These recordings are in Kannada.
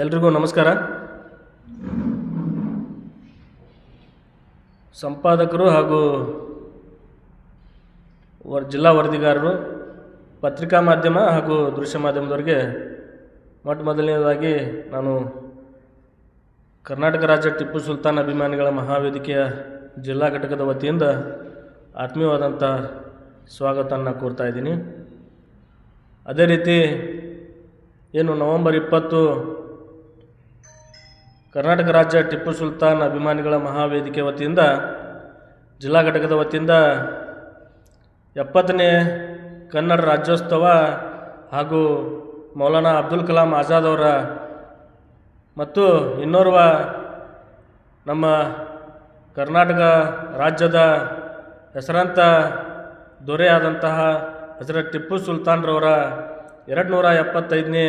ಎಲ್ರಿಗೂ ನಮಸ್ಕಾರ. ಸಂಪಾದಕರು ಹಾಗೂ ಜಿಲ್ಲಾ ವರದಿಗಾರರು, ಪತ್ರಿಕಾ ಮಾಧ್ಯಮ ಹಾಗೂ ದೃಶ್ಯ ಮಾಧ್ಯಮದವರಿಗೆ ಮೊಟ್ಟ ಮೊದಲನೇದಾಗಿ ನಾನು ಕರ್ನಾಟಕ ರಾಜ್ಯ ಟಿಪ್ಪು ಸುಲ್ತಾನ್ ಅಭಿಮಾನಿಗಳ ಮಹಾವೇದಿಕೆಯ ಜಿಲ್ಲಾ ಘಟಕದ ವತಿಯಿಂದ ಆತ್ಮೀಯವಾದಂಥ ಸ್ವಾಗತವನ್ನು ಕೋರ್ತಾ ಇದ್ದೀನಿ. ಅದೇ ರೀತಿ, ಏನು ನವೆಂಬರ್ ಇಪ್ಪತ್ತು ಕರ್ನಾಟಕ ರಾಜ್ಯ ಟಿಪ್ಪು ಸುಲ್ತಾನ್ ಅಭಿಮಾನಿಗಳ ಮಹಾವೇದಿಕೆ ವತಿಯಿಂದ, ಜಿಲ್ಲಾ ಘಟಕದ ವತಿಯಿಂದ ಎಪ್ಪತ್ತನೇ ಕನ್ನಡ ರಾಜ್ಯೋತ್ಸವ ಹಾಗೂ ಮೌಲಾನಾ ಅಬ್ದುಲ್ ಕಲಾಂ ಆಜಾದ್ ಅವರ ಮತ್ತು ಇನ್ನೋರ್ವ ನಮ್ಮ ಕರ್ನಾಟಕ ರಾಜ್ಯದ ಹೆಸರಾಂತ ದೊರೆಯಾದಂತಹ ಹಜರತ್ ಟಿಪ್ಪು ಸುಲ್ತಾನ್ರವರ ಎರಡು ನೂರ ಎಪ್ಪತ್ತೈದನೇ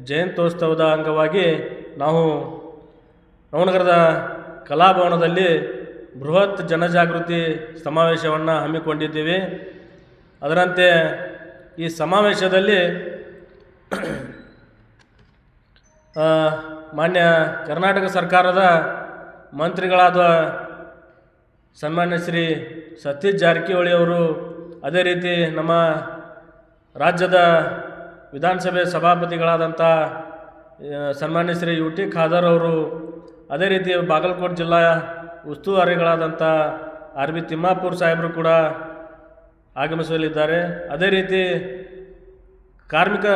ಜಯಂತ್ಯೋತ್ಸವದ ಅಂಗವಾಗಿ ನಾವು ನವನಗರದ ಕಲಾಭವನದಲ್ಲಿ ಬೃಹತ್ ಜನಜಾಗೃತಿ ಸಮಾವೇಶವನ್ನು ಹಮ್ಮಿಕೊಂಡಿದ್ದೀವಿ. ಅದರಂತೆ ಈ ಸಮಾವೇಶದಲ್ಲಿ ಮಾನ್ಯ ಕರ್ನಾಟಕ ಸರ್ಕಾರದ ಮಂತ್ರಿಗಳಾದ ಸನ್ಮಾನ್ಯ ಶ್ರೀ ಸತೀಶ್ ಜಾರಕಿಹೊಳಿ ಅವರು, ಅದೇ ರೀತಿ ನಮ್ಮ ರಾಜ್ಯದ ವಿಧಾನಸಭೆ ಸಭಾಪತಿಗಳಾದಂಥ ಸನ್ಮಾನ್ಯ ಶ್ರೀ ಯು ಟಿ ಖಾದರ್ ಅವರು ಅದೇ ರೀತಿ ಬಾಗಲಕೋಟೆ ಜಿಲ್ಲಾ ಉಸ್ತುವಾರಿಗಳಾದಂಥ ಆರ್ ಬಿ ತಿಮ್ಮಾಪುರ್ ಸಾಹೇಬರು ಕೂಡ ಆಗಮಿಸಲಿದ್ದಾರೆ. ಅದೇ ರೀತಿ ಕಾರ್ಮಿಕ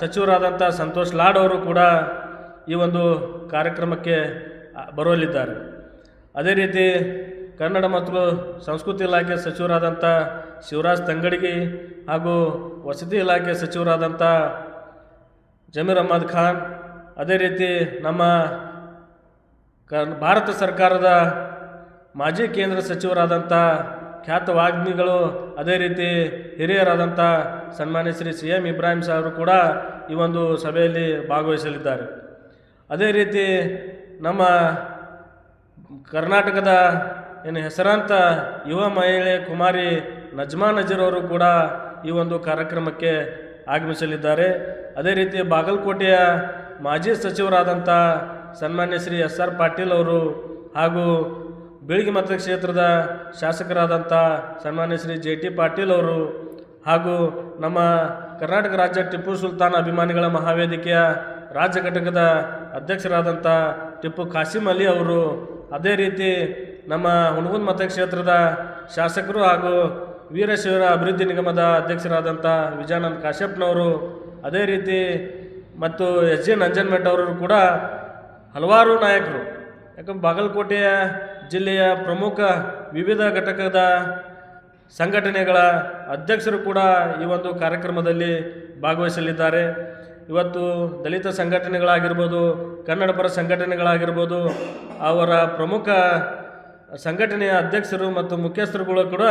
ಸಚಿವರಾದಂಥ ಸಂತೋಷ್ ಲಾಡ್ ಅವರು ಕೂಡ ಈ ಒಂದು ಕಾರ್ಯಕ್ರಮಕ್ಕೆ ಬರಲಿದ್ದಾರೆ. ಅದೇ ರೀತಿ ಕನ್ನಡ ಮತ್ತು ಸಂಸ್ಕೃತಿ ಇಲಾಖೆ ಸಚಿವರಾದಂಥ ಶಿವರಾಜ್ ತಂಗಡಿಗಿ ಹಾಗೂ ವಸತಿ ಇಲಾಖೆ ಸಚಿವರಾದಂಥ ಜಮೀರ್ ಅಹ್ಮದ್ ಖಾನ್, ಅದೇ ರೀತಿ ನಮ್ಮ ಕ ಭಾರತ ಸರ್ಕಾರದ ಮಾಜಿ ಕೇಂದ್ರ ಸಚಿವರಾದಂಥ ಖ್ಯಾತ ವಾಗ್ಮಿಗಳು, ಅದೇ ರೀತಿ ಹಿರಿಯರಾದಂಥ ಸನ್ಮಾನ್ಯ ಶ್ರೀ ಸಿ ಎಂ ಇಬ್ರಾಹಿಂ ಸಾಹೇಬರು ಕೂಡ ಈ ಒಂದು ಸಭೆಯಲ್ಲಿ ಭಾಗವಹಿಸಲಿದ್ದಾರೆ. ಅದೇ ರೀತಿ ನಮ್ಮ ಕರ್ನಾಟಕದ ಏನು ಹೆಸರಾಂತ ಯುವ ಮಹಿಳೆ ಕುಮಾರಿ ನಜ್ಮಾ ನಜೀರ್ ಅವರು ಕೂಡ ಈ ಒಂದು ಕಾರ್ಯಕ್ರಮಕ್ಕೆ ಆಗಮಿಸಲಿದ್ದಾರೆ. ಅದೇ ರೀತಿ ಬಾಗಲಕೋಟೆಯ ಮಾಜಿ ಸಚಿವರಾದಂಥ ಸನ್ಮಾನ್ಯ ಶ್ರೀ ಎಸ್ ಆರ್ ಪಾಟೀಲ್ ಅವರು ಹಾಗೂ ಬೀಳಿಗೆ ಮತಕ್ಷೇತ್ರದ ಶಾಸಕರಾದಂಥ ಸನ್ಮಾನ್ಯ ಶ್ರೀ ಜೆ ಟಿ ಪಾಟೀಲ್ ಅವರು ಹಾಗೂ ನಮ್ಮ ಕರ್ನಾಟಕ ರಾಜ್ಯ ಟಿಪ್ಪು ಸುಲ್ತಾನ್ ಅಭಿಮಾನಿಗಳ ಮಹಾವೇದಿಕೆಯ ರಾಜ್ಯ ಘಟಕದ ಅಧ್ಯಕ್ಷರಾದಂಥ ಟಿಪ್ಪು ಖಾಸಿಂ ಅಲಿ ಅವರು, ಅದೇ ರೀತಿ ನಮ್ಮ ಹುಣಗುಂದ್ ಮತಕ್ಷೇತ್ರದ ಶಾಸಕರು ಹಾಗೂ ವೀರಶಿವರ ಅಭಿವೃದ್ಧಿ ನಿಗಮದ ಅಧ್ಯಕ್ಷರಾದಂಥ ವಿಜಯಾನಂದ್ ಕಾಶ್ಯಪ್ನವರು, ಅದೇ ರೀತಿ ಮತ್ತು ಎಸ್ ಜಿ ನಂಜನ್ಮೆಟ್ ಅವರು ಕೂಡ ಹಲವಾರು ನಾಯಕರು, ಯಾಕಂದ್ರೆ ಬಾಗಲಕೋಟೆಯ ಜಿಲ್ಲೆಯ ಪ್ರಮುಖ ವಿವಿಧ ಘಟಕದ ಸಂಘಟನೆಗಳ ಅಧ್ಯಕ್ಷರು ಕೂಡ ಈ ಒಂದು ಕಾರ್ಯಕ್ರಮದಲ್ಲಿ ಭಾಗವಹಿಸಲಿದ್ದಾರೆ. ಇವತ್ತು ದಲಿತ ಸಂಘಟನೆಗಳಾಗಿರ್ಬೋದು, ಕನ್ನಡ ಪರ ಸಂಘಟನೆಗಳಾಗಿರ್ಬೋದು, ಅವರ ಪ್ರಮುಖ ಸಂಘಟನೆಯ ಅಧ್ಯಕ್ಷರು ಮತ್ತು ಮುಖ್ಯಸ್ಥರುಗಳು ಕೂಡ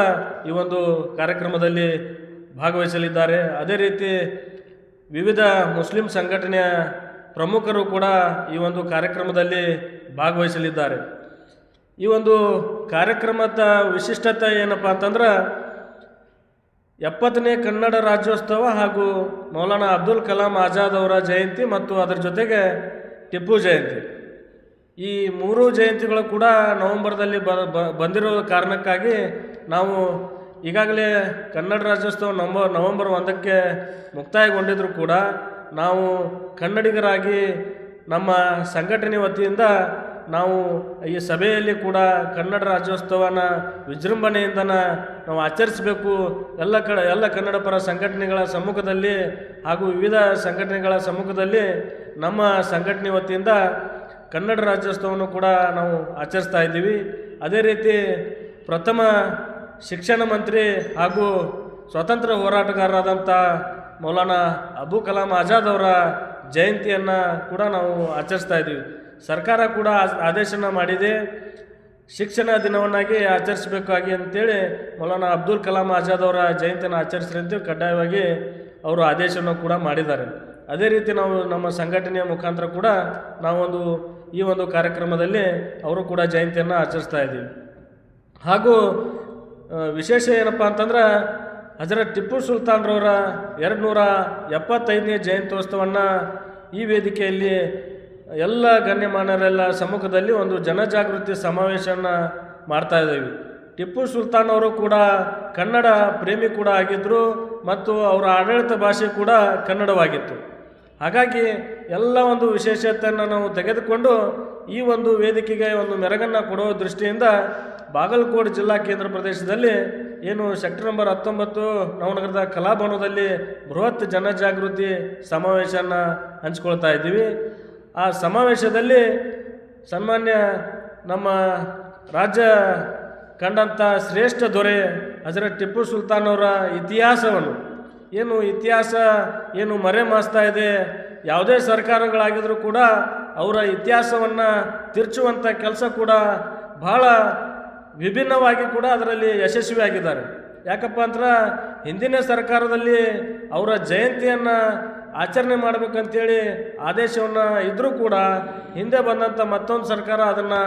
ಈ ಒಂದು ಕಾರ್ಯಕ್ರಮದಲ್ಲಿ ಭಾಗವಹಿಸಲಿದ್ದಾರೆ. ಅದೇ ರೀತಿ ವಿವಿಧ ಮುಸ್ಲಿಂ ಸಂಘಟನೆಯ ಪ್ರಮುಖರು ಕೂಡ ಈ ಒಂದು ಕಾರ್ಯಕ್ರಮದಲ್ಲಿ ಭಾಗವಹಿಸಲಿದ್ದಾರೆ. ಈ ಒಂದು ಕಾರ್ಯಕ್ರಮದ ವಿಶಿಷ್ಟತೆ ಏನಪ್ಪ ಅಂತಂದ್ರೆ, ಎಪ್ಪತ್ತನೇ ಕನ್ನಡ ರಾಜ್ಯೋತ್ಸವ ಹಾಗೂ ಮೌಲಾನಾ ಅಬ್ದುಲ್ ಕಲಾಂ ಆಜಾದ್ ಅವರ ಜಯಂತಿ ಮತ್ತು ಅದರ ಜೊತೆಗೆ ಟಿಪ್ಪು ಜಯಂತಿ. ಈ ಮೂರು ಜಯಂತಿಗಳು ಕೂಡ ನವೆಂಬರ್ದಲ್ಲಿ ಬಂದಿರೋ ಕಾರಣಕ್ಕಾಗಿ ನಾವು ಈಗಾಗಲೇ ಕನ್ನಡ ರಾಜ್ಯೋತ್ಸವ ನವಂಬರ್ ನವಂಬರ್ ಒಂದಕ್ಕೆ ಮುಕ್ತಾಯಗೊಂಡಿದ್ರು ಕೂಡ ನಾವು ಕನ್ನಡಿಗರಾಗಿ ನಮ್ಮ ಸಂಘಟನೆ ವತಿಯಿಂದ ನಾವು ಈ ಸಭೆಯಲ್ಲಿ ಕೂಡ ಕನ್ನಡ ರಾಜ್ಯೋತ್ಸವನ ವಿಜೃಂಭಣೆಯಿಂದ ನಾವು ಆಚರಿಸಬೇಕು. ಎಲ್ಲ ಕಡೆ, ಎಲ್ಲ ಕನ್ನಡ ಪರ ಸಂಘಟನೆಗಳ ಸಮ್ಮುಖದಲ್ಲಿ ಹಾಗೂ ವಿವಿಧ ಸಂಘಟನೆಗಳ ಸಮ್ಮುಖದಲ್ಲಿ ನಮ್ಮ ಸಂಘಟನೆ ವತಿಯಿಂದ ಕನ್ನಡ ರಾಜ್ಯೋತ್ಸವವನ್ನು ಕೂಡ ನಾವು ಆಚರಿಸ್ತಾ ಇದ್ದೀವಿ. ಅದೇ ರೀತಿ ಪ್ರಥಮ ಶಿಕ್ಷಣ ಮಂತ್ರಿ ಹಾಗೂ ಸ್ವತಂತ್ರ ಹೋರಾಟಗಾರರಾದಂಥ ಮೌಲಾನಾ ಅಬು ಕಲಾಂ ಆಜಾದ್ ಅವರ ಜಯಂತಿಯನ್ನು ಕೂಡ ನಾವು ಆಚರಿಸ್ತಾ ಇದ್ದೀವಿ. ಸರ್ಕಾರ ಕೂಡ ಆದೇಶನ ಮಾಡಿದೆ. ಶಿಕ್ಷಣ ದಿನವನ್ನಾಗಿ ಆಚರಿಸಬೇಕಾಗಿ ಅಂತೇಳಿ ಮೌಲಾನ ಅಬ್ದುಲ್ ಕಲಾಂ ಆಜಾದ್ ಅವರ ಜಯಂತಿಯನ್ನು ಆಚರಿಸ್ರಿ ಕಡ್ಡಾಯವಾಗಿ ಅವರು ಆದೇಶವನ್ನು ಕೂಡ ಮಾಡಿದ್ದಾರೆ. ಅದೇ ರೀತಿ ನಾವು ನಮ್ಮ ಸಂಘಟನೆಯ ಮುಖಾಂತರ ಕೂಡ ನಾವೊಂದು ಈ ಒಂದು ಕಾರ್ಯಕ್ರಮದಲ್ಲಿ ಅವರು ಕೂಡ ಜಯಂತಿಯನ್ನು ಆಚರಿಸ್ತಾ ಇದ್ದೀವಿ. ಹಾಗೂ ವಿಶೇಷ ಏನಪ್ಪ ಅಂತಂದ್ರೆ ಹಜರತ್ ಟಿಪ್ಪು ಸುಲ್ತಾನ್ರವರ ಎರಡು ನೂರ ಎಪ್ಪತ್ತೈದನೇ ಜಯಂತ್ಯೋತ್ಸವವನ್ನು ಈ ವೇದಿಕೆಯಲ್ಲಿ ಎಲ್ಲ ಗಣ್ಯಮಾನ್ಯರೆಲ್ಲ ಸಮ್ಮುಖದಲ್ಲಿ ಒಂದು ಜನಜಾಗೃತಿ ಸಮಾವೇಶವನ್ನು ಮಾಡ್ತಾ ಇದ್ದೀವಿ. ಟಿಪ್ಪು ಸುಲ್ತಾನ್ ಅವರು ಕೂಡ ಕನ್ನಡ ಪ್ರೇಮಿ ಕೂಡ ಆಗಿದ್ದರು ಮತ್ತು ಅವರ ಆಡಳಿತ ಭಾಷೆ ಕೂಡ ಕನ್ನಡವಾಗಿತ್ತು. ಹಾಗಾಗಿ ಎಲ್ಲ ಒಂದು ವಿಶೇಷತೆಯನ್ನು ನಾವು ತೆಗೆದುಕೊಂಡು ಈ ಒಂದು ವೇದಿಕೆಗೆ ಒಂದು ಮೆರಗನ್ನು ಕೊಡೋ ದೃಷ್ಟಿಯಿಂದ ಬಾಗಲಕೋಟೆ ಜಿಲ್ಲಾ ಕೇಂದ್ರ ಪ್ರದೇಶದಲ್ಲಿ ಏನು ಸೆಕ್ಟರ್ ನಂಬರ್ ಹತ್ತೊಂಬತ್ತು ನವನಗರದ ಕಲಾಭವನದಲ್ಲಿ ಬೃಹತ್ ಜನಜಾಗೃತಿ ಸಮಾವೇಶನ ಹಂಚ್ಕೊಳ್ತಾ ಇದ್ದೀವಿ. ಆ ಸಮಾವೇಶದಲ್ಲಿ ಸನ್ಮಾನ್ಯ ನಮ್ಮ ರಾಜ್ಯ ಕಂಡಂಥ ಶ್ರೇಷ್ಠ ದೊರೆ ಹಜರತ್ ಟಿಪ್ಪು ಸುಲ್ತಾನ್ ಅವರ ಇತಿಹಾಸವನ್ನು. ಏನು ಇತಿಹಾಸ ಏನು ಮರೆ ಮಾಸ್ತಾ ಇದೆ, ಯಾವುದೇ ಸರ್ಕಾರಗಳಾಗಿದ್ರೂ ಕೂಡ ಅವರ ಇತಿಹಾಸವನ್ನು ತಿರ್ಚುವಂಥ ಕೆಲಸ ಕೂಡ ಬಹಳ ವಿಭಿನ್ನವಾಗಿ ಕೂಡ ಅದರಲ್ಲಿ ಯಶಸ್ವಿಯಾಗಿದ್ದಾರೆ ಯಾಕಪ್ಪ ಅಂದ್ರೆ ಹಿಂದಿನ ಸರ್ಕಾರದಲ್ಲಿ ಅವರ ಜಯಂತಿಯನ್ನು ಆಚರಣೆ ಮಾಡಬೇಕಂತೇಳಿ ಆದೇಶವನ್ನು ಇದ್ದರೂ ಕೂಡ ಹಿಂದೆ ಬಂದಂಥ ಮತ್ತೊಂದು ಸರ್ಕಾರ ಅದನ್ನು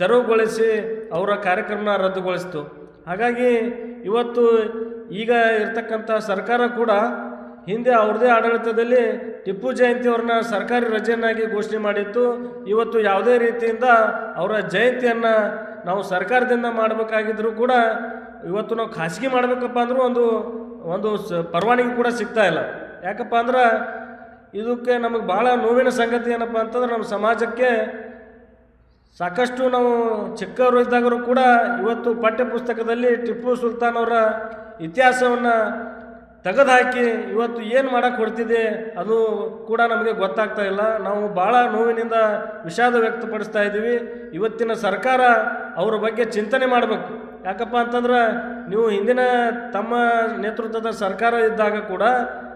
ತೆರವುಗೊಳಿಸಿ ಅವರ ಕಾರ್ಯಕ್ರಮನ ರದ್ದುಗೊಳಿಸಿತು. ಹಾಗಾಗಿ ಇವತ್ತು ಈಗ ಇರ್ತಕ್ಕಂಥ ಸರ್ಕಾರ ಕೂಡ ಹಿಂದೆ ಅವ್ರದ್ದೇ ಆಡಳಿತದಲ್ಲಿ ಟಿಪ್ಪು ಜಯಂತಿಯವ್ರನ್ನ ಸರ್ಕಾರಿ ರಜೆಯನ್ನಾಗಿ ಘೋಷಣೆ ಮಾಡಿತ್ತು. ಇವತ್ತು ಯಾವುದೇ ರೀತಿಯಿಂದ ಅವರ ಜಯಂತಿಯನ್ನು ನಾವು ಸರ್ಕಾರದಿಂದ ಮಾಡಬೇಕಾಗಿದ್ರೂ ಕೂಡ ಇವತ್ತು ನಾವು ಖಾಸಗಿ ಮಾಡಬೇಕಪ್ಪ ಅಂದರೂ ಒಂದು ಒಂದು ಸ ಪರವಾನಗಿ ಕೂಡ ಸಿಗ್ತಾ ಇಲ್ಲ. ಯಾಕಪ್ಪ ಅಂದ್ರೆ ಇದಕ್ಕೆ ನಮಗೆ ಭಾಳ ನೋವಿನ ಸಂಗತಿ ಏನಪ್ಪ ಅಂತಂದ್ರೆ ನಮ್ಮ ಸಮಾಜಕ್ಕೆ ಸಾಕಷ್ಟು ನಾವು ಚಿಕ್ಕವರು ಇದ್ದಾಗರೂ ಕೂಡ ಇವತ್ತು ಪಠ್ಯ ಪುಸ್ತಕದಲ್ಲಿ ಟಿಪ್ಪು ಸುಲ್ತಾನ್ ಅವರ ಇತಿಹಾಸವನ್ನು ತೆಗೆದುಹಾಕಿ ಇವತ್ತು ಏನು ಮಾಡಕ್ಕೆ ಹೊಡ್ತಿದೆ ಅದು ಕೂಡ ನಮಗೆ ಗೊತ್ತಾಗ್ತಾ ಇಲ್ಲ. ನಾವು ಭಾಳ ನೋವಿನಿಂದ ವಿಷಾದ ವ್ಯಕ್ತಪಡಿಸ್ತಾ ಇದ್ದೀವಿ. ಇವತ್ತಿನ ಸರ್ಕಾರ ಅವರ ಬಗ್ಗೆ ಚಿಂತನೆ ಮಾಡಬೇಕು. ಯಾಕಪ್ಪ ಅಂತಂದ್ರೆ ನೀವು ಹಿಂದಿನ ತಮ್ಮ ನೇತೃತ್ವದ ಸರ್ಕಾರ ಇದ್ದಾಗ ಕೂಡ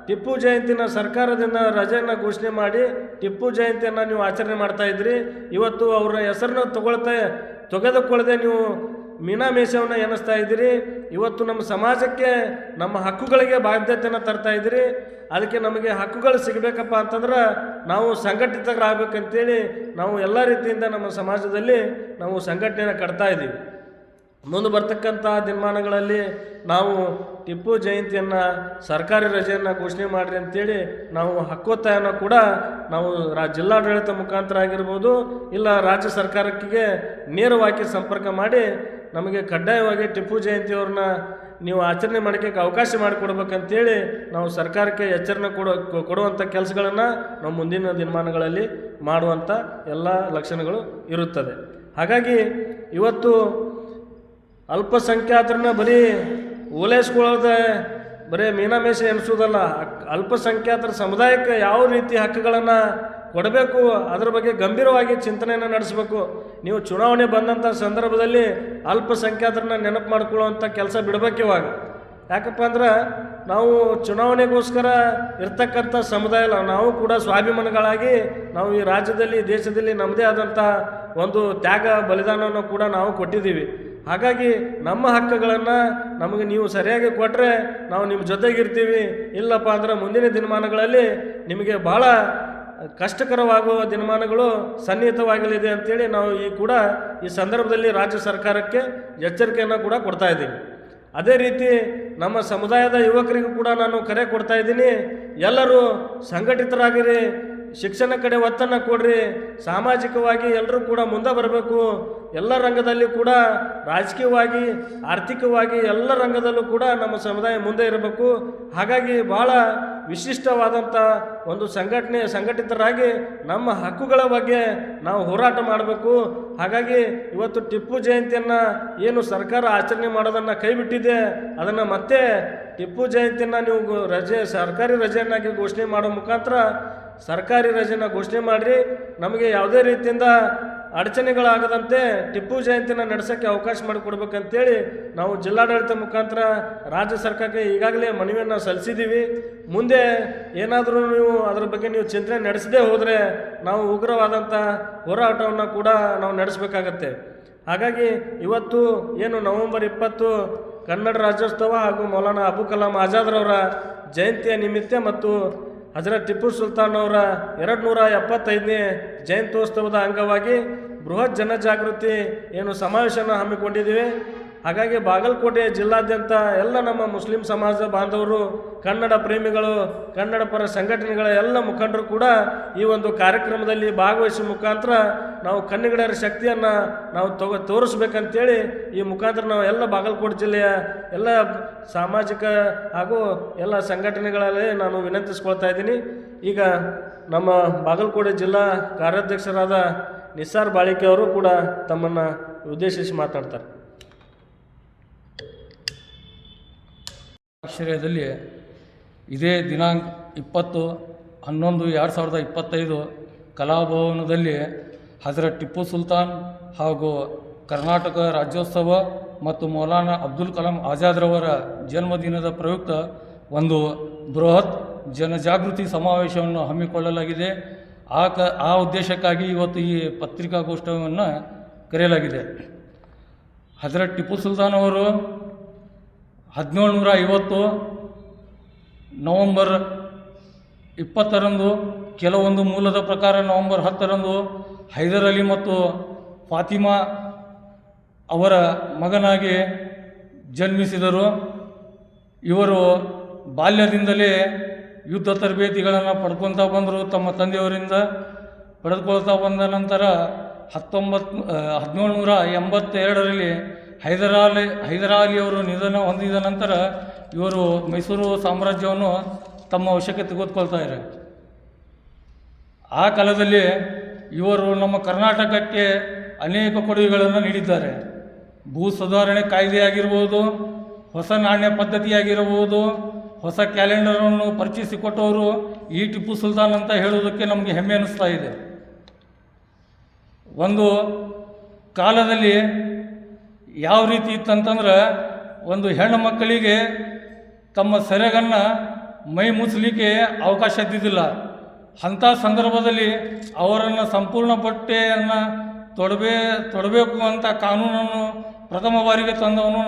ಟಿಪ್ಪು ಜಯಂತಿನ ಸರ್ಕಾರದಿಂದ ರಜೆಯನ್ನು ಘೋಷಣೆ ಮಾಡಿ ಟಿಪ್ಪು ಜಯಂತಿಯನ್ನು ನೀವು ಆಚರಣೆ ಮಾಡ್ತಾ ಇದ್ರಿ. ಇವತ್ತು ಅವರ ಹೆಸರನ್ನು ತಗೊಳ್ತಾ, ತೆಗೆದುಕೊಳ್ಳದೆ ನೀವು ಮೀನಾಮೇಷವನ್ನು ಎನಿಸ್ತಾ ಇದ್ದೀರಿ. ಇವತ್ತು ನಮ್ಮ ಸಮಾಜಕ್ಕೆ, ನಮ್ಮ ಹಕ್ಕುಗಳಿಗೆ ಬಾಧ್ಯತೆಯನ್ನು ತರ್ತಾ ಇದ್ದೀರಿ. ಅದಕ್ಕೆ ನಮಗೆ ಹಕ್ಕುಗಳು ಸಿಗಬೇಕಪ್ಪ ಅಂತಂದ್ರೆ ನಾವು ಸಂಘಟಿತರಾಗಬೇಕಂತೇಳಿ ನಾವು ಎಲ್ಲ ರೀತಿಯಿಂದ ನಮ್ಮ ಸಮಾಜದಲ್ಲಿ ನಾವು ಸಂಘಟನೆಯನ್ನು ಕಟ್ತಾ ಇದ್ದೀವಿ. ಮುಂದೆ ಬರ್ತಕ್ಕಂಥ ದಿನಮಾನಗಳಲ್ಲಿ ನಾವು ಟಿಪ್ಪು ಜಯಂತಿಯನ್ನು ಸರ್ಕಾರಿ ರಜೆಯನ್ನು ಘೋಷಣೆ ಮಾಡಿರಿ ಅಂತೇಳಿ ನಾವು ಹಕ್ಕೊತ್ತಾಯನ ಕೂಡ ನಾವು ರಾ ಜಿಲ್ಲಾಡಳಿತ ಮುಖಾಂತರ ಆಗಿರ್ಬೋದು ಇಲ್ಲ ರಾಜ್ಯ ಸರ್ಕಾರಕ್ಕೆ ನೇರವಾಗಿ ಸಂಪರ್ಕ ಮಾಡಿ ನಮಗೆ ಕಡ್ಡಾಯವಾಗಿ ಟಿಪ್ಪು ಜಯಂತಿಯವ್ರನ್ನ ನೀವು ಆಚರಣೆ ಮಾಡೋಕ್ಕೆ ಅವಕಾಶ ಮಾಡಿಕೊಡ್ಬೇಕಂತೇಳಿ ನಾವು ಸರ್ಕಾರಕ್ಕೆ ಎಚ್ಚರಣೆ ಕೊಡೋ ಕೊಡುವಂಥ ಕೆಲಸಗಳನ್ನು ನಾವು ಮುಂದಿನ ದಿನಮಾನಗಳಲ್ಲಿ ಮಾಡುವಂಥ ಎಲ್ಲ ಲಕ್ಷಣಗಳು ಇರುತ್ತದೆ. ಹಾಗಾಗಿ ಇವತ್ತು ಅಲ್ಪಸಂಖ್ಯಾತರನ್ನ ಬರೀ ಓಲೈಸ್ಕೊಳ್ಳೋದೆ ಬರೀ ಮೀನಾಮೇಷ ಎನಿಸೋದಲ್ಲ. ಅಲ್ಪಸಂಖ್ಯಾತರ ಸಮುದಾಯಕ್ಕೆ ಯಾವ ರೀತಿ ಹಕ್ಕುಗಳನ್ನು ಕೊಡಬೇಕು, ಅದರ ಬಗ್ಗೆ ಗಂಭೀರವಾಗಿ ಚಿಂತನೆಯನ್ನು ನಡೆಸಬೇಕು. ನೀವು ಚುನಾವಣೆ ಬಂದಂಥ ಸಂದರ್ಭದಲ್ಲಿ ಅಲ್ಪಸಂಖ್ಯಾತರನ್ನ ನೆನಪು ಮಾಡ್ಕೊಳ್ಳೋವಂಥ ಕೆಲಸ ಬಿಡಬೇಕು ಇವಾಗ. ಯಾಕಪ್ಪ ಅಂದ್ರೆ ನಾವು ಚುನಾವಣೆಗೋಸ್ಕರ ಇರ್ತಕ್ಕಂಥ ಸಮುದಾಯ ಅಲ್ಲ, ನಾವು ಕೂಡ ಸ್ವಾಭಿಮಾನಿಗಳಾಗಿ ನಾವು ಈ ರಾಜ್ಯದಲ್ಲಿ, ದೇಶದಲ್ಲಿ ನಮ್ಮದೇ ಆದಂಥ ಒಂದು ತ್ಯಾಗ, ಬಲಿದಾನವನ್ನು ಕೂಡ ನಾವು ಕೊಟ್ಟಿದ್ದೀವಿ. ಹಾಗಾಗಿ ನಮ್ಮ ಹಕ್ಕುಗಳನ್ನು ನಮಗೆ ನೀವು ಸರಿಯಾಗಿ ಕೊಟ್ಟರೆ ನಾವು ನಿಮ್ಮ ಜೊತೆಗಿರ್ತೀವಿ. ಇಲ್ಲಪ್ಪ ಅಂದ್ರೆ ಮುಂದಿನ ದಿನಮಾನಗಳಲ್ಲಿ ನಿಮಗೆ ಭಾಳ ಕಷ್ಟಕರವಾಗುವ ದಿನಮಾನಗಳು ಸನ್ನಿಹಿತವಾಗಲಿದೆ ಅಂತೇಳಿ ನಾವು ಈ ಕೂಡ ಈ ಸಂದರ್ಭದಲ್ಲಿ ರಾಜ್ಯ ಸರ್ಕಾರಕ್ಕೆ ಎಚ್ಚರಿಕೆಯನ್ನು ಕೂಡ ಕೊಡ್ತಾ ಇದ್ದೀವಿ ಅದೇ ರೀತಿ ನಮ್ಮ ಸಮುದಾಯದ ಯುವಕರಿಗೂ ಕೂಡ ನಾನು ಕರೆ ಕೊಡ್ತಾ ಇದ್ದೀನಿ. ಎಲ್ಲರೂ ಸಂಘಟಿತರಾಗಿರಿ ಶಿಕ್ಷಣ ಕಡೆ ಒತ್ತನ್ನು ಕೊಡ್ರಿ. ಸಾಮಾಜಿಕವಾಗಿ ಎಲ್ಲರೂ ಕೂಡ ಮುಂದೆ ಬರಬೇಕು. ಎಲ್ಲ ರಂಗದಲ್ಲಿ ಕೂಡ ರಾಜಕೀಯವಾಗಿ, ಆರ್ಥಿಕವಾಗಿ ಎಲ್ಲ ರಂಗದಲ್ಲೂ ಕೂಡ ನಮ್ಮ ಸಮುದಾಯ ಮುಂದೆ ಇರಬೇಕು. ಹಾಗಾಗಿ ಭಾಳ ವಿಶಿಷ್ಟವಾದಂಥ ಒಂದು ಸಂಘಟನೆ, ಸಂಘಟಿತರಾಗಿ ನಮ್ಮ ಹಕ್ಕುಗಳ ಬಗ್ಗೆ ನಾವು ಹೋರಾಟ ಮಾಡಬೇಕು. ಹಾಗಾಗಿ ಇವತ್ತು ಟಿಪ್ಪು ಜಯಂತಿಯನ್ನು ಏನು ಸರ್ಕಾರ ಆಚರಣೆ ಮಾಡೋದನ್ನು ಕೈಬಿಟ್ಟಿದೆ. ಅದನ್ನು ಮತ್ತೆ ಟಿಪ್ಪು ಜಯಂತಿಯನ್ನು ನೀವು ರಜೆ, ಸರ್ಕಾರಿ ರಜೆಯನ್ನಾಗಿ ಘೋಷಣೆ ಮಾಡೋ ಮುಖಾಂತರ ಸರ್ಕಾರಿ ರಜೆನ ಘೋಷಣೆ ಮಾಡಿರಿ. ನಮಗೆ ಯಾವುದೇ ರೀತಿಯಿಂದ ಅಡಚಣೆಗಳಾಗದಂತೆ ಟಿಪ್ಪು ಜಯಂತಿನ ನಡೆಸೋಕ್ಕೆ ಅವಕಾಶ ಮಾಡಿಕೊಡ್ಬೇಕಂತೇಳಿ ನಾವು ಜಿಲ್ಲಾಡಳಿತ ಮುಖಾಂತರ ರಾಜ್ಯ ಸರ್ಕಾರಕ್ಕೆ ಈಗಾಗಲೇ ಮನವಿಯನ್ನು ಸಲ್ಲಿಸಿದ್ದೀವಿ. ಮುಂದೆ ಏನಾದರೂ ನೀವು ಅದರ ಬಗ್ಗೆ ನೀವು ಚಿಂತನೆ ನಡೆಸದೇ ಹೋದರೆ ನಾವು ಉಗ್ರವಾದಂಥ ಹೋರಾಟವನ್ನು ಕೂಡ ನಾವು ನಡೆಸಬೇಕಾಗತ್ತೆ. ಹಾಗಾಗಿ ಇವತ್ತು ಏನು ನವೆಂಬರ್ ಇಪ್ಪತ್ತು ಕನ್ನಡ ರಾಜ್ಯೋತ್ಸವ ಹಾಗೂ ಮೌಲಾನಾ ಅಬು ಕಲಾಂ ಆಜಾದ್ರವರ ಜಯಂತಿಯ ನಿಮಿತ್ತ ಮತ್ತು ಹಜರತ್ ಟಿಪ್ಪು ಸುಲ್ತಾನ್ ಅವರ ಎರಡು ನೂರ ಎಪ್ಪತ್ತೈದನೇ ಜಯಂತ್ಯೋತ್ಸವದ ಅಂಗವಾಗಿ ಬೃಹತ್ ಜನಜಾಗೃತಿ ಏನು ಸಮಾವೇಶವನ್ನು ಹಮ್ಮಿಕೊಂಡಿದ್ದೀವಿ. ಹಾಗಾಗಿ ಬಾಗಲಕೋಟೆ ಜಿಲ್ಲಾದ್ಯಂತ ಎಲ್ಲ ನಮ್ಮ ಮುಸ್ಲಿಂ ಸಮಾಜ ಬಾಂಧವರು, ಕನ್ನಡ ಪ್ರೇಮಿಗಳು, ಕನ್ನಡ ಪರ ಸಂಘಟನೆಗಳ ಎಲ್ಲ ಮುಖಂಡರು ಕೂಡ ಈ ಒಂದು ಕಾರ್ಯಕ್ರಮದಲ್ಲಿ ಭಾಗವಹಿಸುವ ಮುಖಾಂತರ ನಾವು ಕನ್ನಡಿಗರ ಶಕ್ತಿಯನ್ನು ನಾವು ತಗೋ ತೋರಿಸ್ಬೇಕಂತೇಳಿ ಈ ಮುಖಾಂತರ ನಾವು ಎಲ್ಲ ಬಾಗಲಕೋಟೆ ಜಿಲ್ಲೆಯ ಎಲ್ಲ ಸಾಮಾಜಿಕ ಹಾಗೂ ಎಲ್ಲ ಸಂಘಟನೆಗಳಲ್ಲಿ ನಾನು ವಿನಂತಿಸ್ಕೊಳ್ತಾ ಇದ್ದೀನಿ. ಈಗ ನಮ್ಮ ಬಾಗಲಕೋಟೆ ಜಿಲ್ಲಾ ಕಾರ್ಯಾಧ್ಯಕ್ಷರಾದ ನಿಸಾರ್ ಬಾಳಿಕೆ ಅವರು ಕೂಡ ತಮ್ಮನ್ನು ಉದ್ದೇಶಿಸಿ ಮಾತಾಡ್ತಾರೆ. ಆಶ್ರಯದಲ್ಲಿ ಇದೇ ದಿನಾಂಕ ಇಪ್ಪತ್ತು ಹನ್ನೊಂದು ಎರಡು ಸಾವಿರದ ಇಪ್ಪತ್ತೈದು ಕಲಾಭವನದಲ್ಲಿ ಹಜರತ್ ಟಿಪ್ಪು ಸುಲ್ತಾನ್ ಹಾಗೂ ಕರ್ನಾಟಕ ರಾಜ್ಯೋತ್ಸವ ಮತ್ತು ಮೌಲಾನಾ ಅಬ್ದುಲ್ ಕಲಾಂ ಆಜಾದ್ರವರ ಜನ್ಮದಿನದ ಪ್ರಯುಕ್ತ ಒಂದು ಬೃಹತ್ ಜನಜಾಗೃತಿ ಸಮಾವೇಶವನ್ನು ಹಮ್ಮಿಕೊಳ್ಳಲಾಗಿದೆ. ಆ ಕ ಆ ಉದ್ದೇಶಕ್ಕಾಗಿ ಇವತ್ತು ಈ ಪತ್ರಿಕಾಗೋಷ್ಠವನ್ನು ಕರೆಯಲಾಗಿದೆ. ಹಜರತ್ ಟಿಪ್ಪು ಸುಲ್ತಾನ್ ಅವರು ಹದಿನೇಳು ನೂರ ಐವತ್ತು ನವಂಬರ್ ಇಪ್ಪತ್ತರಂದು, ಕೆಲವೊಂದು ಮೂಲದ ಪ್ರಕಾರ ನವಂಬರ್ ಹತ್ತರಂದು ಹೈದರ್ ಅಲಿ ಮತ್ತು ಫಾತಿಮಾ ಅವರ ಮಗನಾಗಿ ಜನ್ಮಿಸಿದರು. ಇವರು ಬಾಲ್ಯದಿಂದಲೇ ಯುದ್ಧ ತರಬೇತಿಗಳನ್ನು ಪಡ್ಕೊತಾ ಬಂದರು. ತಮ್ಮ ತಂದೆಯವರಿಂದ ಪಡೆದುಕೊಳ್ತಾ ಬಂದ ನಂತರ ಹತ್ತೊಂಬತ್ತು, ಹದಿನೇಳು ನೂರ ಎಂಬತ್ತೆರಡರಲ್ಲಿ ಹೈದರಾಲಿ, ಹೈದರಾಲಿಯವರು ನಿಧನ ಹೊಂದಿದ ನಂತರ ಇವರು ಮೈಸೂರು ಸಾಮ್ರಾಜ್ಯವನ್ನು ತಮ್ಮ ವಶಕ್ಕೆ ತೆಗೆದುಕೊಳ್ತಾರೆ ಆ ಕಾಲದಲ್ಲಿ ಇವರು ನಮ್ಮ ಕರ್ನಾಟಕಕ್ಕೆ ಅನೇಕ ಕೊಡುಗೆಗಳನ್ನು ನೀಡಿದ್ದಾರೆ. ಭೂ ಸುಧಾರಣೆ ಕಾಯ್ದೆಯಾಗಿರ್ಬೋದು, ಹೊಸ ನಾಣ್ಯ ಪದ್ಧತಿಯಾಗಿರಬಹುದು ಹೊಸ ಕ್ಯಾಲೆಂಡರನ್ನು ಪರಿಚಯಿಸಿಕೊಟ್ಟವರು ಈ ಟಿಪ್ಪು ಸುಲ್ತಾನ್ ಅಂತ ಹೇಳುವುದಕ್ಕೆ ನಮಗೆ ಹೆಮ್ಮೆ ಅನ್ನಿಸ್ತಾ ಇದೆ. ಒಂದು ಕಾಲದಲ್ಲಿ ಯಾವ ರೀತಿ ಇತ್ತಂತಂದ್ರೆ ಒಂದು ಹೆಣ್ಣು ಮಕ್ಕಳಿಗೆ ತಮ್ಮ ಸೆರೆಗನ್ನು ಮೈ ಮುಚ್ಚಲಿಕ್ಕೆ ಅವಕಾಶ ಇದ್ದಿದ್ದಿಲ್ಲ. ಅಂಥ ಸಂದರ್ಭದಲ್ಲಿ ಅವರನ್ನು ಸಂಪೂರ್ಣ ಬಟ್ಟೆಯನ್ನು ತೊಡಬೇ, ತೊಡಬೇಕು ಅಂತ ಕಾನೂನನ್ನು ಪ್ರಥಮ ಬಾರಿಗೆ ತಂದವನು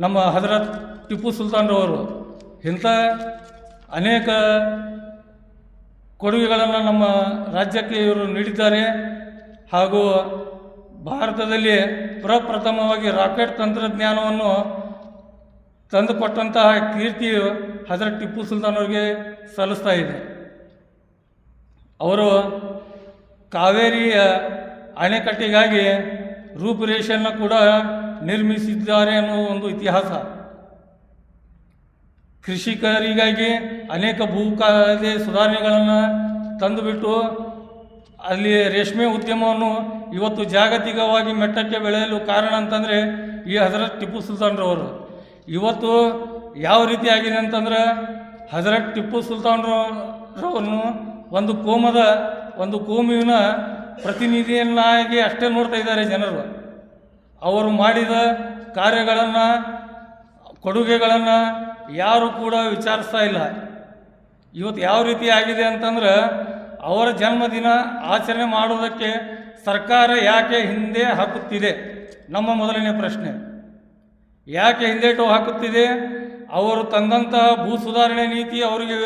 ನಮ್ಮ ಹಜರತ್ ಟಿಪ್ಪು ಸುಲ್ತಾನ್ರವರು. ಇಂಥ ಅನೇಕ ಕೊಡುಗೆಗಳನ್ನು ನಮ್ಮ ರಾಜ್ಯಕ್ಕೆ ಇವರು ನೀಡಿದ್ದಾರೆ. ಹಾಗೂ ಭಾರತದಲ್ಲಿ ಪ್ರಪ್ರಥಮವಾಗಿ ರಾಕೆಟ್ ತಂತ್ರಜ್ಞಾನವನ್ನು ತಂದುಕೊಟ್ಟಂತಹ ಕೀರ್ತಿಯು ಹಜರತ್ ಟಿಪ್ಪು ಸುಲ್ತಾನ್ ಅವರಿಗೆ ಸಲ್ಲಿಸ್ತಾ ಇದೆ ಅವರು ಕಾವೇರಿಯ ಅಣೆಕಟ್ಟಿಗಾಗಿ ರೂಪುರೇಷೆಯನ್ನು ಕೂಡ ನಿರ್ಮಿಸಿದ್ದಾರೆ ಅನ್ನೋ ಒಂದು ಇತಿಹಾಸ. ಕೃಷಿಕರಿಗಾಗಿ ಅನೇಕ ಭೂ ಕಾಯ್ದೆ ಸುಧಾರಣೆಗಳನ್ನು ತಂದುಬಿಟ್ಟು ಅಲ್ಲಿ ರೇಷ್ಮೆ ಉದ್ಯಮವನ್ನು ಇವತ್ತು ಜಾಗತಿಕವಾಗಿ ಮೆಟ್ಟಕ್ಕೆ ಬೆಳೆಯಲು ಕಾರಣ ಅಂತಂದರೆ ಈ ಹಜರತ್ ಟಿಪ್ಪು ಸುಲ್ತಾನ್ರವರು ಇವತ್ತು ಯಾವ ರೀತಿ ಆಗಿದೆ ಅಂತಂದ್ರೆ ಹಜರತ್ ಟಿಪ್ಪು ಸುಲ್ತಾನ್ರವ್ರನ್ನು ಒಂದು ಕೋಮದ, ಒಂದು ಕೋಮಿನ ಪ್ರತಿನಿಧಿಯನ್ನಾಗಿ ಅಷ್ಟೇ ನೋಡ್ತಾ ಇದ್ದಾರೆ ಜನರು. ಅವರು ಮಾಡಿದ ಕಾರ್ಯಗಳನ್ನು, ಕೊಡುಗೆಗಳನ್ನು ಯಾರು ಕೂಡ ವಿಚಾರಿಸ್ತಾ ಇಲ್ಲ. ಇವತ್ತು ಯಾವ ರೀತಿ ಆಗಿದೆ ಅಂತಂದ್ರೆ ಅವರ ಜನ್ಮದಿನ ಆಚರಣೆ ಮಾಡುವುದಕ್ಕೆ ಸರ್ಕಾರ ಯಾಕೆ ಹಿಂದೆ ಹಾಕುತ್ತಿದೆ? ನಮ್ಮ ಮೊದಲನೇ ಪ್ರಶ್ನೆ. ಯಾಕೆ ಹಿಂದೇಟು ಹಾಕುತ್ತಿದೆ? ಅವರು ತಂದಂತಹ ಭೂ ಸುಧಾರಣೆ ನೀತಿ ಅವರಿಗೆ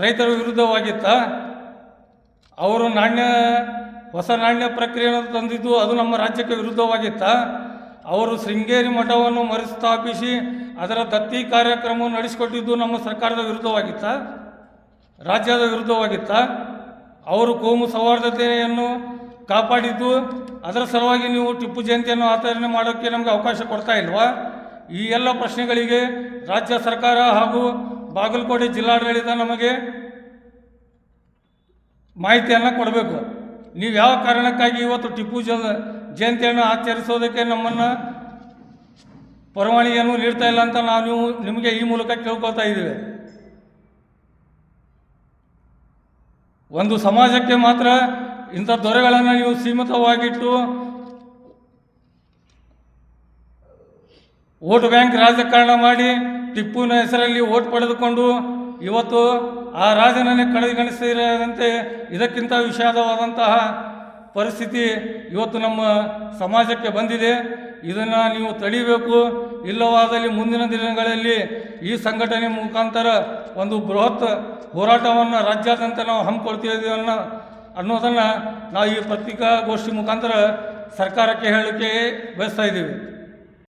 ರೈತರ ವಿರುದ್ಧವಾಗಿತ್ತಾ? ಅವರು ನಾಣ್ಯ, ಹೊಸ ನಾಣ್ಯ ಪ್ರಕ್ರಿಯೆಯನ್ನು ತಂದಿದ್ದು ಅದು ನಮ್ಮ ರಾಜ್ಯಕ್ಕೆ ವಿರುದ್ಧವಾಗಿತ್ತಾ? ಅವರು ಶೃಂಗೇರಿ ಮಠವನ್ನು ಮರುಸ್ಥಾಪಿಸಿ ಅದರ ದತ್ತಿ ಕಾರ್ಯಕ್ರಮವನ್ನು ನಡೆಸಿಕೊಟ್ಟಿದ್ದು ನಮ್ಮ ಸರ್ಕಾರದ ವಿರುದ್ಧವಾಗಿತ್ತಾ? ರಾಜ್ಯದ ವಿರುದ್ಧವಾಗಿತ್ತಾ? ಅವರು ಕೋಮು ಸೌಹಾರ್ದತೆಯನ್ನು ಕಾಪಾಡಿದ್ದು, ಅದರ ಸಲುವಾಗಿ ನೀವು ಟಿಪ್ಪು ಜಯಂತಿಯನ್ನು ಆಚರಣೆ ಮಾಡೋಕ್ಕೆ ನಮಗೆ ಅವಕಾಶ ಕೊಡ್ತಾ ಇಲ್ವಾ? ಈ ಎಲ್ಲ ಪ್ರಶ್ನೆಗಳಿಗೆ ರಾಜ್ಯ ಸರ್ಕಾರ ಹಾಗೂ ಬಾಗಲಕೋಟೆ ಜಿಲ್ಲಾಡಳಿತ ನಮಗೆ ಮಾಹಿತಿಯನ್ನು ಕೊಡಬೇಕು. ನೀವು ಯಾವ ಕಾರಣಕ್ಕಾಗಿ ಇವತ್ತು ಟಿಪ್ಪು ಜ, ಜಯಂತಿಯನ್ನು ಆಚರಿಸೋದಕ್ಕೆ ನಮ್ಮನ್ನು ಪರವಾನಿಯನ್ನು ನೀಡ್ತಾ ಇಲ್ಲ ಅಂತ ನಾವು ನಿಮಗೆ ಈ ಮೂಲಕ ಕೇಳ್ಕೊಳ್ತಾ ಇದ್ದೀವಿ. ಒಂದು ಸಮಾಜಕ್ಕೆ ಮಾತ್ರ ಇಂಥ ದೊರೆಗಳನ್ನು ನೀವು ಸೀಮಿತವಾಗಿಟ್ಟು ವೋಟ್ ಬ್ಯಾಂಕ್ ರಾಜಕಾರಣ ಮಾಡಿ ಟಿಪ್ಪುವಿನ ಹೆಸರಲ್ಲಿ ವೋಟ್ ಪಡೆದುಕೊಂಡು ಇವತ್ತು ಆ ರಾಜನನ್ನೇ ಕಡೆಗಣಿಸಿದಂತೆ ಇದಕ್ಕಿಂತ ವಿಷಾದವಾದಂತಹ ಪರಿಸ್ಥಿತಿ ಇವತ್ತು ನಮ್ಮ ಸಮಾಜಕ್ಕೆ ಬಂದಿದೆ. ಇದನ್ನು ನೀವು ತಡಿಬೇಕು. ಇಲ್ಲವಾದಲ್ಲಿ ಮುಂದಿನ ದಿನಗಳಲ್ಲಿ ಈ ಸಂಘಟನೆ ಮುಖಾಂತರ ಒಂದು ಬೃಹತ್ ಹೋರಾಟವನ್ನು ರಾಜ್ಯಾದ್ಯಂತ ನಾವು ಹಮ್ಮಿಕೊಳ್ತೀವಿ ಅನ್ನೋ ಅನ್ನೋದನ್ನು ನಾವು ಈ ಪತ್ರಿಕಾಗೋಷ್ಠಿ ಮುಖಾಂತರ ಸರ್ಕಾರಕ್ಕೆ ಹೇಳಲಿಕ್ಕೆ ಬಯಸ್ತಾ ಇದ್ದೀವಿ.